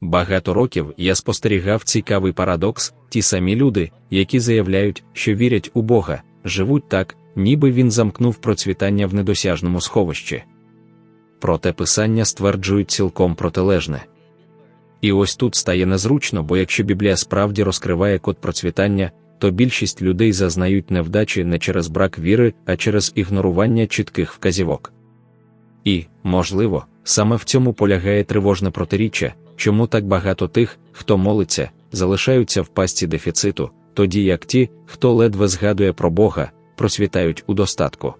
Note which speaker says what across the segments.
Speaker 1: Багато років я спостерігав цікавий парадокс: ті самі люди, які заявляють, що вірять у Бога, живуть так, ніби він замкнув процвітання в недосяжному сховищі. Проте писання стверджують цілком протилежне. І ось тут стає незручно, бо якщо Біблія справді розкриває код процвітання, то більшість людей зазнають невдачі не через брак віри, а через ігнорування чітких вказівок. І, можливо, саме в цьому полягає тривожне протиріччя, чому так багато тих, хто молиться, залишаються в пастці дефіциту, тоді як ті, хто ледве згадує про Бога, просвітають у достатку.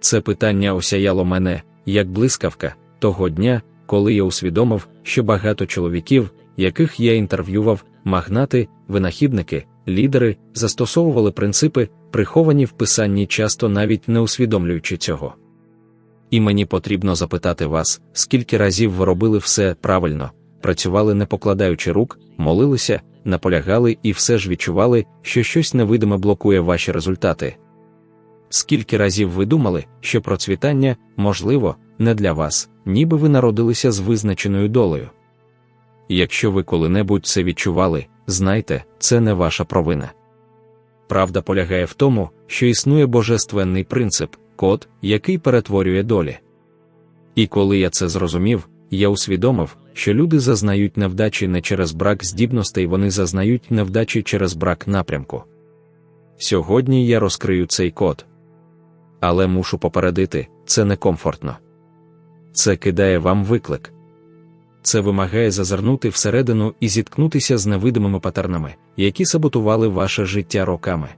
Speaker 1: Це питання осяяло мене, як блискавка, того дня, коли я усвідомив, що багато чоловіків, яких я інтерв'ював, магнати, винахідники, лідери, застосовували принципи, приховані в писанні часто навіть не усвідомлюючи цього. І мені потрібно запитати вас, скільки разів ви робили все правильно, працювали не покладаючи рук, молилися, наполягали і все ж відчували, що щось невидиме блокує ваші результати. Скільки разів ви думали, що процвітання, можливо, не для вас, ніби ви народилися з визначеною долею. Якщо ви коли-небудь це відчували, знайте, це не ваша провина. Правда полягає в тому, що існує божественний принцип, код, який перетворює долі. І коли я це зрозумів, я усвідомив, що люди зазнають невдачі не через брак здібностей, вони зазнають невдачі через брак напрямку. Сьогодні я розкрию цей код. Але мушу попередити, це некомфортно. Це кидає вам виклик. Це вимагає зазирнути всередину і зіткнутися з невидимими патернами, які саботували ваше життя роками.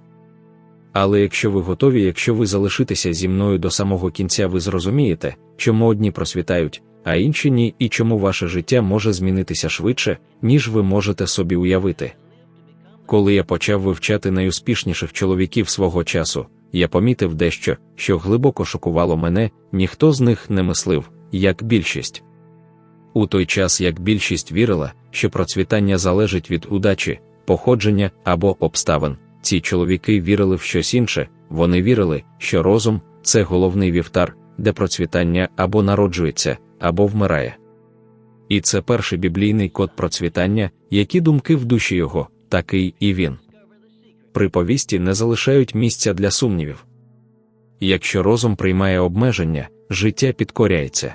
Speaker 1: Але якщо ви готові, якщо ви залишитеся зі мною до самого кінця, ви зрозумієте, чому одні просвітають, а інші ні, і чому ваше життя може змінитися швидше, ніж ви можете собі уявити. Коли я почав вивчати найуспішніших чоловіків свого часу, я помітив дещо, що глибоко шокувало мене, ніхто з них не мислив, як більшість. У той час як більшість вірила, що процвітання залежить від удачі, походження або обставин, ці чоловіки вірили в щось інше, вони вірили, що розум це головний вівтар, де процвітання або народжується, або вмирає. І це перший біблійний код процвітання, які думки в душі його, такий і він. Приповісті не залишають місця для сумнівів. Якщо розум приймає обмеження, життя підкоряється.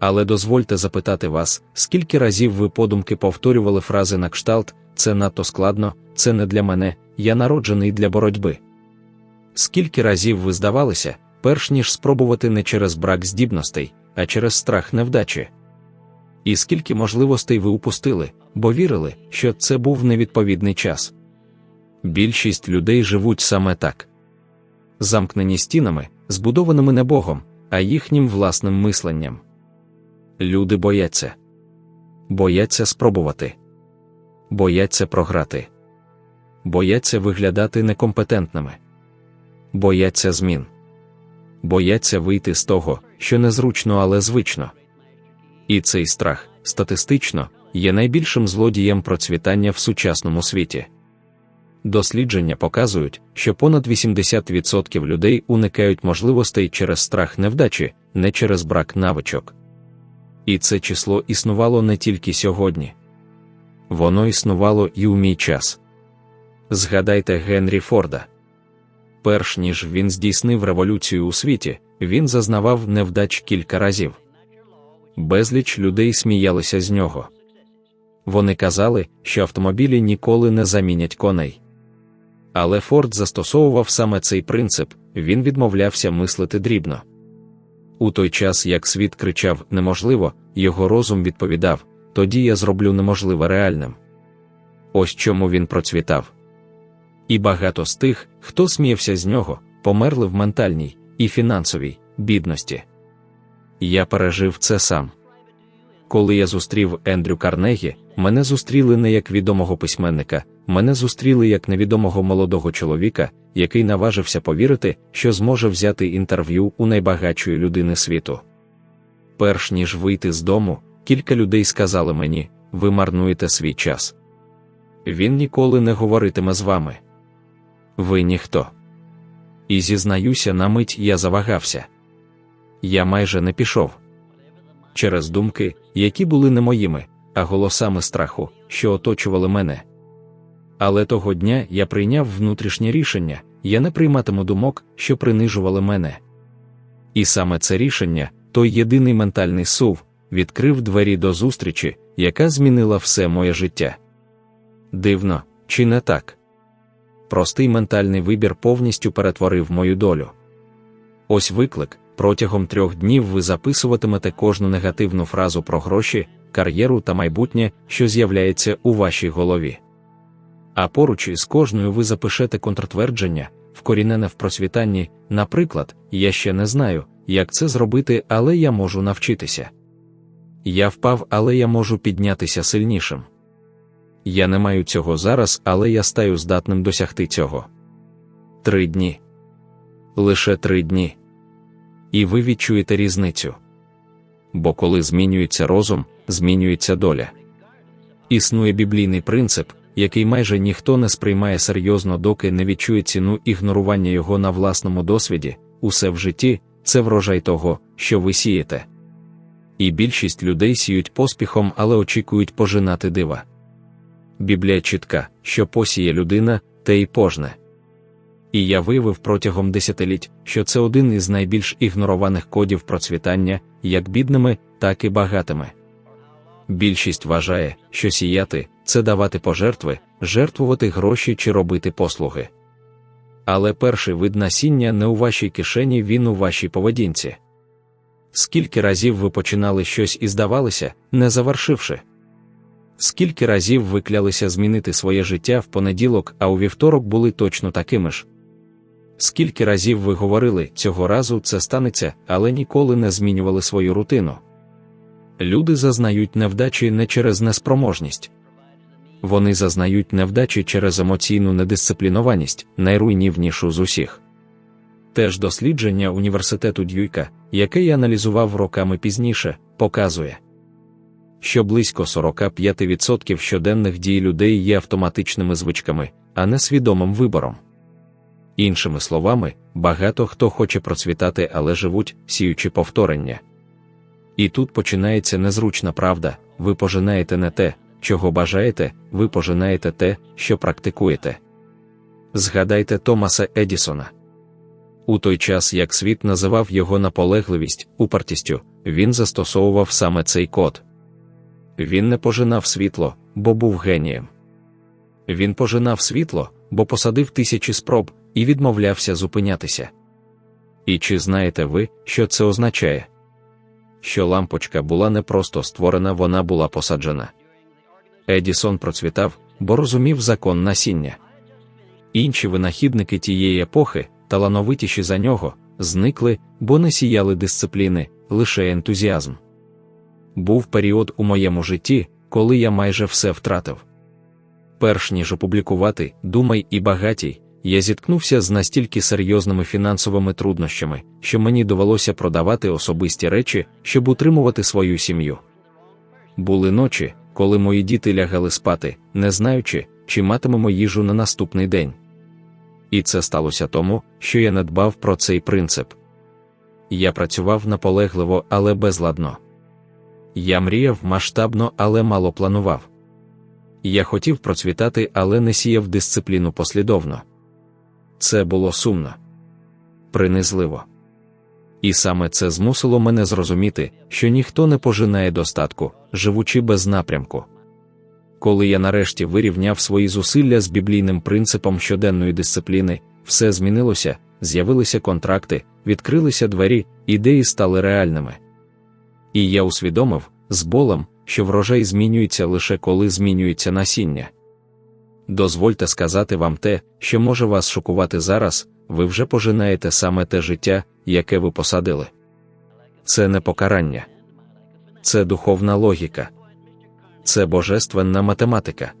Speaker 1: Але дозвольте запитати вас, скільки разів ви подумки повторювали фрази на кшталт, це надто складно, це не для мене, я народжений для боротьби. Скільки разів ви здавалися, перш ніж спробувати не через брак здібностей, а через страх невдачі? І скільки можливостей ви упустили, бо вірили, що це був невідповідний час? Більшість людей живуть саме так. Замкнені стінами, збудованими не Богом, а їхнім власним мисленням. Люди бояться, бояться спробувати, бояться програти, бояться виглядати некомпетентними, бояться змін, бояться вийти з того, що незручно, але звично. І цей страх, статистично, є найбільшим злодієм процвітання в сучасному світі. Дослідження показують, що понад 80% людей уникають можливостей через страх невдачі, не через брак навичок. І це число існувало не тільки сьогодні. Воно існувало і у мій час. Згадайте Генрі Форда. Перш ніж він здійснив революцію у світі, він зазнавав невдач кілька разів. Безліч людей сміялися з нього. Вони казали, що автомобілі ніколи не замінять коней. Але Форд застосовував саме цей принцип, він відмовлявся мислити дрібно. У той час, як світ кричав неможливо, його розум відповідав тоді я зроблю неможливе реальним. Ось чому він процвітав. І багато з тих, хто сміявся з нього, померли в ментальній і фінансовій бідності. Я пережив це сам. Коли я зустрів Ендрю Карнегі, мене зустріли не як відомого письменника, мене зустріли як невідомого молодого чоловіка, який наважився повірити, що зможе взяти інтерв'ю у найбагатшої людини світу. Перш ніж вийти з дому, кілька людей сказали мені: ви марнуєте свій час. Він ніколи не говоритиме з вами. Ви ніхто. І зізнаюся, на мить я завагався. Я майже не пішов через думки, які були не моїми, а голосами страху, що оточували мене. Але того дня я прийняв внутрішнє рішення я не прийматиму думок, що принижували мене. І саме це рішення, той єдиний ментальний сув, відкрив двері до зустрічі, яка змінила все моє життя. Дивно, чи не так? Простий ментальний вибір повністю перетворив мою долю. Ось виклик. Протягом трьох днів ви записуватимете кожну негативну фразу про гроші, кар'єру та майбутнє, що з'являється у вашій голові. А поруч із кожною ви запишете контртвердження, вкорінене в просвітанні, наприклад, я ще не знаю, як це зробити, але я можу навчитися. Я впав, але я можу піднятися сильнішим. Я не маю цього зараз, але я стаю здатним досягти цього. Три дні. Лише три дні. І ви відчуєте різницю. Бо коли змінюється розум, змінюється доля. Існує біблійний принцип, який майже ніхто не сприймає серйозно, доки не відчує ціну ігнорування його на власному досвіді, усе в житті це врожай того, що ви сієте. І більшість людей сіють поспіхом, але очікують пожинати дива. Біблія чітка, що посіє людина, те й пожне. І я виявив протягом десятиліть, що це один із найбільш ігнорованих кодів процвітання, як бідними, так і багатими. Більшість вважає, що сіяти це давати пожертви, жертвувати гроші чи робити послуги. Але перший вид насіння не у вашій кишені, він у вашій поведінці. Скільки разів ви починали щось і здавалися, не завершивши? Скільки разів ви клялися змінити своє життя в понеділок, а у вівторок були точно такими ж? Скільки разів ви говорили, цього разу це станеться, але ніколи не змінювали свою рутину? Люди зазнають невдачі не через неспроможність. Вони зазнають невдачі через емоційну недисциплінованість, найруйнівнішу з усіх. Теж дослідження університету Дюйка, яке я аналізував роками пізніше, показує, що близько 45% щоденних дій людей є автоматичними звичками, а не свідомим вибором. Іншими словами, багато хто хоче процвітати, але живуть, сіючи повторення. І тут починається незручна правда, ви пожинаєте не те, чого бажаєте, ви пожинаєте те, що практикуєте. Згадайте Томаса Едісона. У той час, як світ називав його наполегливість, упартістю, він застосовував саме цей код. Він не пожинав світло, бо був генієм. Він пожинав світло, бо посадив тисячі спроб і відмовлявся зупинятися. І чи знаєте ви, що це означає? Що лампочка була не просто створена, вона була посаджена. Едісон процвітав, бо розумів закон насіння. Інші винахідники тієї епохи, талановитіші за нього, зникли, бо не сіяли дисципліни, лише ентузіазм. Був період у моєму житті, коли я майже все втратив. Перш ніж опублікувати Думай і багатій, я зіткнувся з настільки серйозними фінансовими труднощами, що мені довелося продавати особисті речі, щоб утримувати свою сім'ю. Були ночі, коли мої діти лягали спати, не знаючи, чи матимемо їжу на наступний день. І це сталося тому, що я не дбав про цей принцип. Я працював наполегливо, але безладно. Я мріяв масштабно, але мало планував. Я хотів процвітати, але не сіяв дисципліну послідовно. Це було сумно, принизливо. І саме це змусило мене зрозуміти, що ніхто не пожинає достатку, живучи без напрямку. Коли я нарешті вирівняв свої зусилля з біблійним принципом щоденної дисципліни, все змінилося, з'явилися контракти, відкрилися двері, ідеї стали реальними. І я усвідомив з болем, що врожай змінюється лише коли змінюється насіння. Дозвольте сказати вам те, що може вас шокувати зараз, ви вже пожинаєте саме те життя, яке ви посадили. Це не покарання, це духовна логіка, це божественна математика.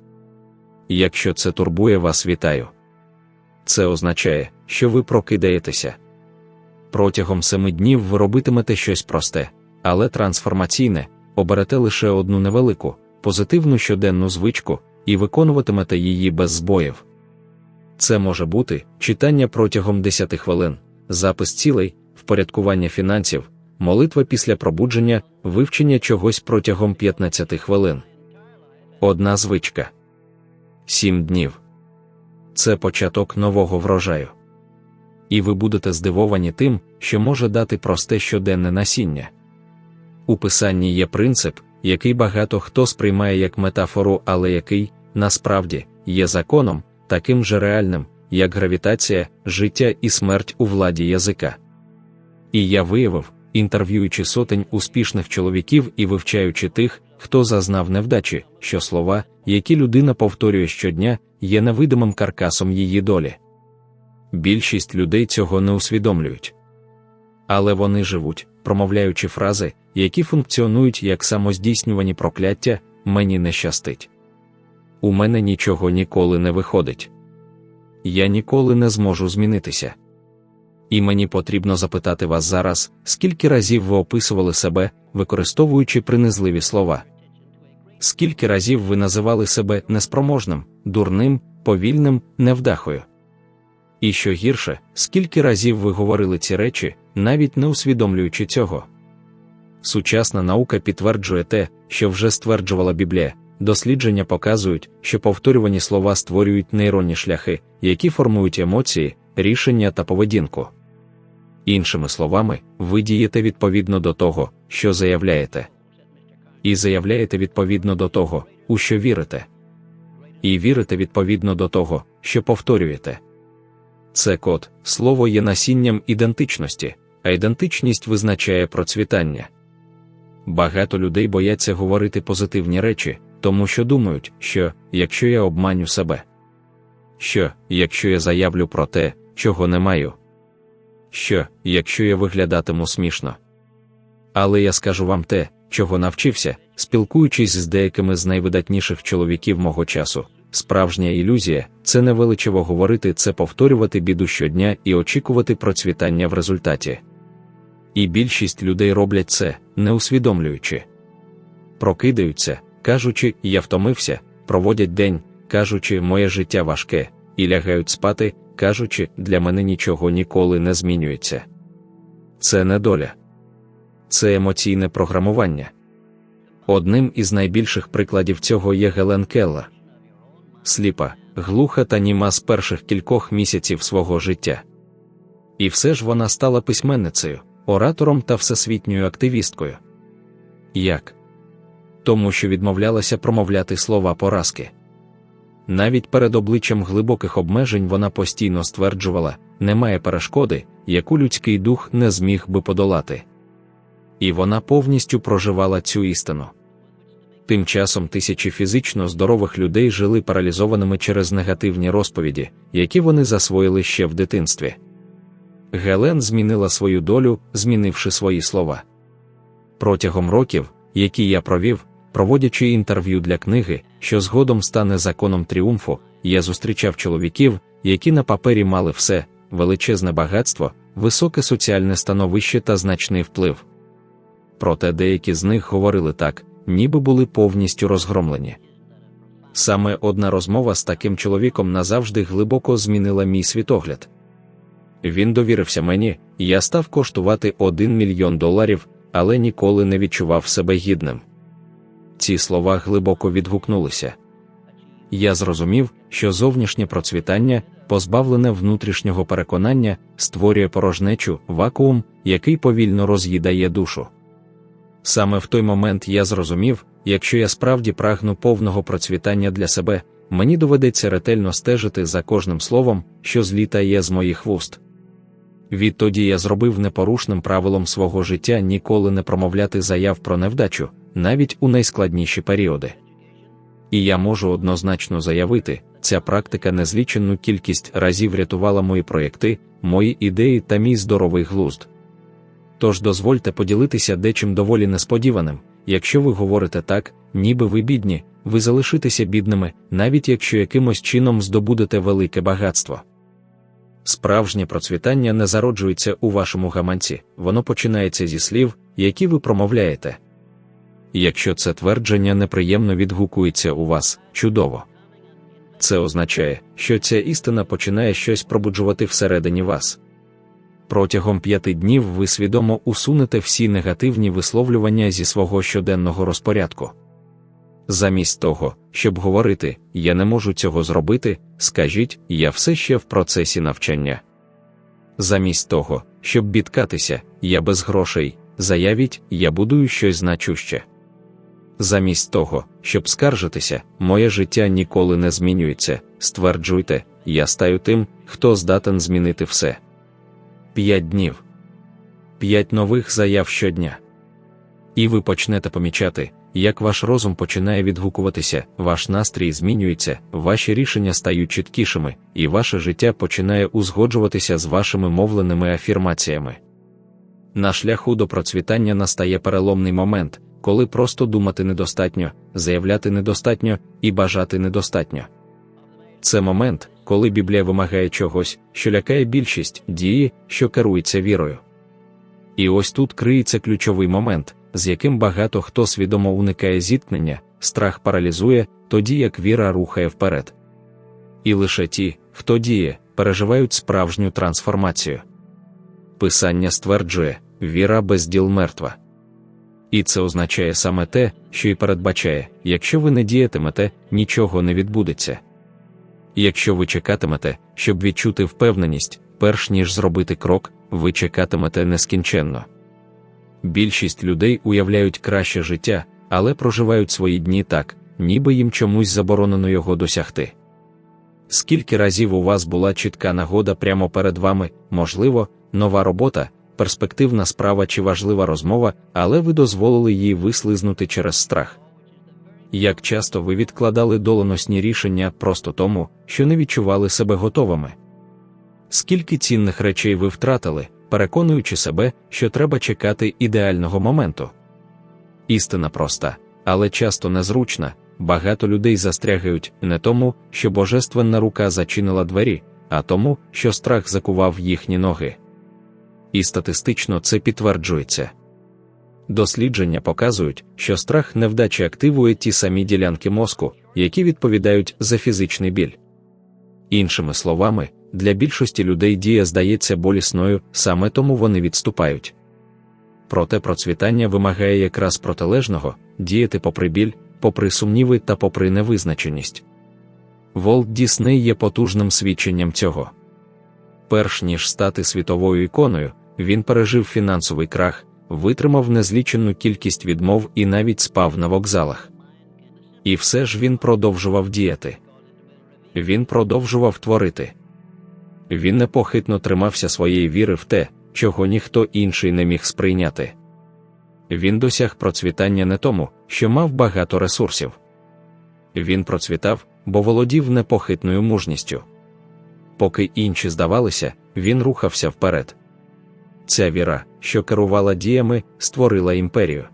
Speaker 1: Якщо це турбує вас, вітаю. Це означає, що ви прокидаєтеся. Протягом семи днів ви робитимете щось просте, але трансформаційне, оберете лише одну невелику, позитивну щоденну звичку і виконуватимете її без збоїв. Це може бути читання протягом 10 хвилин, запис цілей, впорядкування фінансів, молитва після пробудження, вивчення чогось протягом 15 хвилин. одна звичка. Сім днів. Це початок нового врожаю. І ви будете здивовані тим, що може дати просте щоденне насіння. У писанні є принцип, який багато хто сприймає як метафору, але який, насправді, є законом, таким же реальним, як гравітація, життя і смерть у владі язика. І я виявив, інтерв'юючи сотень успішних чоловіків і вивчаючи тих, хто зазнав невдачі, що слова, які людина повторює щодня, є невидимим каркасом її долі. Більшість людей цього не усвідомлюють. Але вони живуть, промовляючи фрази, які функціонують як самоздійснювані прокляття, мені не щастить. У мене нічого ніколи не виходить. Я ніколи не зможу змінитися. І мені потрібно запитати вас зараз, скільки разів ви описували себе, використовуючи принизливі слова. Скільки разів ви називали себе неспроможним, дурним, повільним, невдахою? І що гірше, скільки разів ви говорили ці речі, навіть не усвідомлюючи цього? Сучасна наука підтверджує те, що вже стверджувала Біблія. Дослідження показують, що повторювані слова створюють нейронні шляхи, які формують емоції, рішення та поведінку. Іншими словами, ви дієте відповідно до того, що заявляєте. І заявляєте відповідно до того, у що вірите. І вірите відповідно до того, що повторюєте. Це код, слово є насінням ідентичності, а ідентичність визначає процвітання. Багато людей бояться говорити позитивні речі, тому що думають, що якщо я обманю себе, що якщо я заявлю про те, чого не маю, що якщо я виглядатиму смішно. Але я скажу вам те, чого навчився, спілкуючись з деякими з найвидатніших чоловіків мого часу. Справжня ілюзія це не величево говорити, це повторювати біду щодня і очікувати процвітання в результаті. І більшість людей роблять це, не усвідомлюючи. Прокидаються, кажучи, я втомився, проводять день, кажучи, моє життя важке, і лягають спати, кажучи, для мене нічого ніколи не змінюється. Це не доля, це емоційне програмування. Одним із найбільших прикладів цього є Гелен Келлер. Сліпа, глуха та німа з перших кількох місяців свого життя. І все ж вона стала письменницею, оратором та всесвітньою активісткою. Як? Тому що відмовлялася промовляти слова поразки. Навіть перед обличчям глибоких обмежень вона постійно стверджувала, немає перешкоди, яку людський дух не зміг би подолати. І вона повністю проживала цю істину. Тим часом тисячі фізично здорових людей жили паралізованими через негативні розповіді, які вони засвоїли ще в дитинстві. Гелен змінила свою долю, змінивши свої слова. Протягом років, які я провів, проводячи інтерв'ю для книги, що згодом стане законом тріумфу, я зустрічав чоловіків, які на папері мали все, величезне багатство, високе соціальне становище та значний вплив. Проте деякі з них говорили так, ніби були повністю розгромлені. Саме одна розмова з таким чоловіком назавжди глибоко змінила мій світогляд. Він довірився мені, я став коштувати один мільйон доларів, але ніколи не відчував себе гідним. Ці слова глибоко відгукнулися. Я зрозумів, що зовнішнє процвітання, позбавлене внутрішнього переконання, створює порожнечу, вакуум, який повільно роз'їдає душу. Саме в той момент я зрозумів, якщо я справді прагну повного процвітання для себе, мені доведеться ретельно стежити за кожним словом, що злітає з моїх вуст. Відтоді я зробив непорушним правилом свого життя ніколи не промовляти заяв про невдачу, навіть у найскладніші періоди. І я можу однозначно заявити, ця практика незліченну кількість разів рятувала мої проєкти, мої ідеї та мій здоровий глузд. Тож дозвольте поділитися дечим доволі несподіваним, якщо ви говорите так, ніби ви бідні, ви залишитеся бідними, навіть якщо якимось чином здобудете велике багатство. Справжнє процвітання не зароджується у вашому гаманці, воно починається зі слів, які ви промовляєте. Якщо це твердження неприємно відгукується у вас, чудово. Це означає, що ця істина починає щось пробуджувати всередині вас. Протягом п'яти днів ви свідомо усунете всі негативні висловлювання зі свого щоденного розпорядку. Замість того, щоб говорити Я не можу цього зробити, скажіть, я все ще в процесі навчання. Замість того, щоб бідкатися, я без грошей, заявіть, я будую щось значуще. Замість того, щоб скаржитися, моє життя ніколи не змінюється, стверджуйте, я стаю тим, хто здатен змінити все. П'ять днів. П'ять нових заяв щодня. І ви почнете помічати, як ваш розум починає відгукуватися, ваш настрій змінюється, ваші рішення стають чіткішими, і ваше життя починає узгоджуватися з вашими мовленими афірмаціями. На шляху до процвітання настає переломний момент, коли просто думати недостатньо, заявляти недостатньо і бажати недостатньо. Це момент, коли Біблія вимагає чогось, що лякає більшість дії, що керується вірою. І ось тут криється ключовий момент, з яким багато хто свідомо уникає зіткнення, страх паралізує, тоді як віра рухає вперед. І лише ті, хто діє, переживають справжню трансформацію. Писання стверджує, віра без діл мертва. І це означає саме те, що й передбачає, якщо ви не діятимете, нічого не відбудеться. Якщо ви чекатимете, щоб відчути впевненість, перш ніж зробити крок, ви чекатимете нескінченно. Більшість людей уявляють краще життя, але проживають свої дні так, ніби їм чомусь заборонено його досягти. Скільки разів у вас була чітка нагода прямо перед вами, можливо, нова робота, перспективна справа чи важлива розмова, але ви дозволили їй вислизнути через страх. Як часто ви відкладали доленосні рішення просто тому, що не відчували себе готовими? Скільки цінних речей ви втратили, переконуючи себе, що треба чекати ідеального моменту? Істина проста, але часто незручна. Багато людей застрягають не тому, що божественна рука зачинила двері, а тому, що страх закував їхні ноги. І статистично це підтверджується. Дослідження показують, що страх невдачі активує ті самі ділянки мозку, які відповідають за фізичний біль. Іншими словами, для більшості людей дія здається болісною, саме тому вони відступають. Проте процвітання вимагає якраз протилежного діяти попри біль, попри сумніви та попри невизначеність. Волт Дісней є потужним свідченням цього. Перш ніж стати світовою іконою, він пережив фінансовий крах, витримав незлічену кількість відмов і навіть спав на вокзалах. І все ж він продовжував діяти. Він продовжував творити. Він непохитно тримався своєї віри в те, чого ніхто інший не міг сприйняти. Він досяг процвітання не тому, що мав багато ресурсів. Він процвітав, бо володів непохитною мужністю. Поки інші здавалися, він рухався вперед. Ця віра, що керувала діями, створила імперію.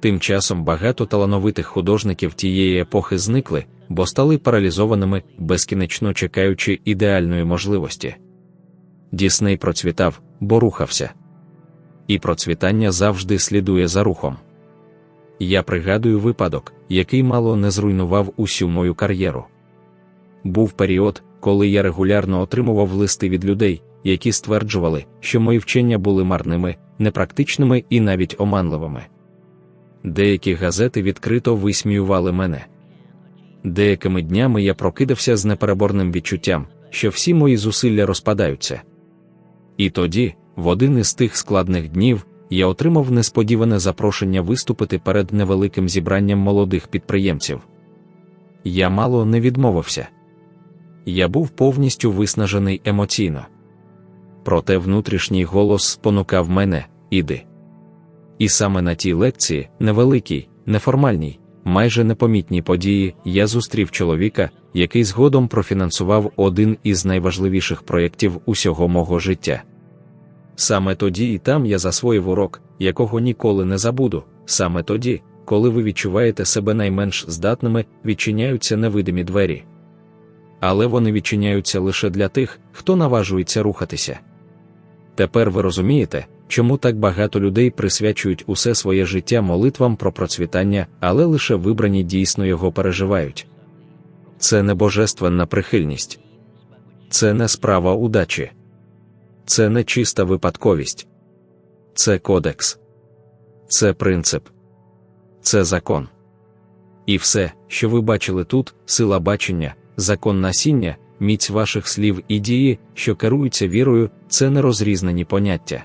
Speaker 1: Тим часом багато талановитих художників тієї епохи зникли, бо стали паралізованими, безкінечно чекаючи ідеальної можливості. Дісней процвітав, бо рухався. І процвітання завжди слідує за рухом. Я пригадую випадок, який мало не зруйнував усю мою кар'єру. Був період, коли я регулярно отримував листи від людей, які стверджували, що мої вчення були марними, непрактичними і навіть оманливими. Деякі газети відкрито висміювали мене. Деякими днями я прокидався з непереборним відчуттям, що всі мої зусилля розпадаються. І тоді, в один із тих складних днів, я отримав несподіване запрошення виступити перед невеликим зібранням молодих підприємців. Я мало не відмовився. Я був повністю виснажений емоційно. Проте внутрішній голос спонукав мене іди. І саме на тій лекції, невеликій, неформальній, майже непомітній події, я зустрів чоловіка, який згодом профінансував один із найважливіших проєктів усього мого життя. Саме тоді і там я засвоїв урок, якого ніколи не забуду, саме тоді, коли ви відчуваєте себе найменш здатними, відчиняються невидимі двері. Але вони відчиняються лише для тих, хто наважується рухатися. Тепер ви розумієте, чому так багато людей присвячують усе своє життя молитвам про процвітання, але лише вибрані дійсно його переживають. Це не божественна прихильність, це не справа удачі, це не чиста випадковість, це кодекс, це принцип, це закон. І все, що ви бачили тут, сила бачення, закон насіння, міць ваших слів і дії, що керуються вірою, це нерозрізнені поняття.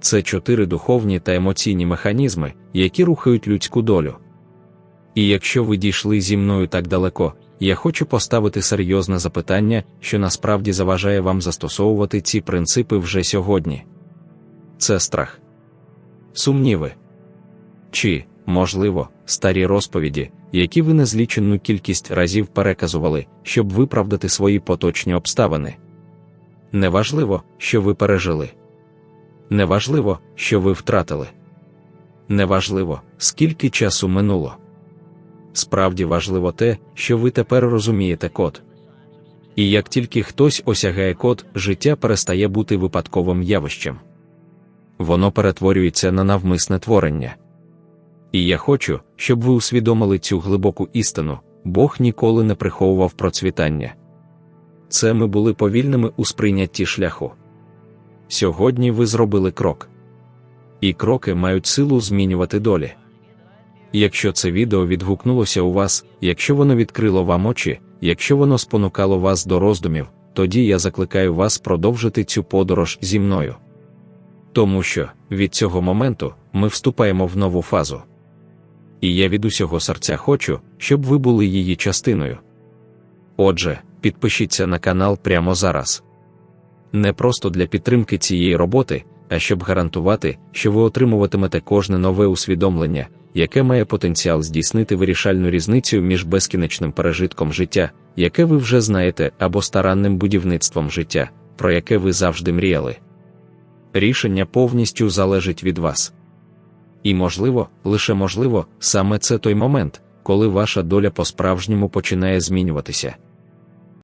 Speaker 1: Це чотири духовні та емоційні механізми, які рухають людську долю. І якщо ви дійшли зі мною так далеко, я хочу поставити серйозне запитання, що насправді заважає вам застосовувати ці принципи вже сьогодні. Це страх, сумніви. Чи, можливо, старі розповіді, які ви незліченну кількість разів переказували, щоб виправдати свої поточні обставини. Неважливо, що ви пережили. Неважливо, що ви втратили. Неважливо, скільки часу минуло. Справді важливо те, що ви тепер розумієте код. І як тільки хтось осягає код, життя перестає бути випадковим явищем. Воно перетворюється на навмисне творення. І я хочу, щоб ви усвідомили цю глибоку істину, Бог ніколи не приховував процвітання. Це ми були повільними у сприйнятті шляху. Сьогодні ви зробили крок. І кроки мають силу змінювати долі. Якщо це відео відгукнулося у вас, якщо воно відкрило вам очі, якщо воно спонукало вас до роздумів, тоді я закликаю вас продовжити цю подорож зі мною. Тому що від цього моменту ми вступаємо в нову фазу. І я від усього серця хочу, щоб ви були її частиною. Отже, підпишіться на канал прямо зараз. Не просто для підтримки цієї роботи, а щоб гарантувати, що ви отримуватимете кожне нове усвідомлення, яке має потенціал здійснити вирішальну різницю між безкінечним пережитком життя, яке ви вже знаєте, або старанним будівництвом життя, про яке ви завжди мріяли. Рішення повністю залежить від вас. І, можливо, лише можливо, саме це той момент, коли ваша доля по-справжньому починає змінюватися.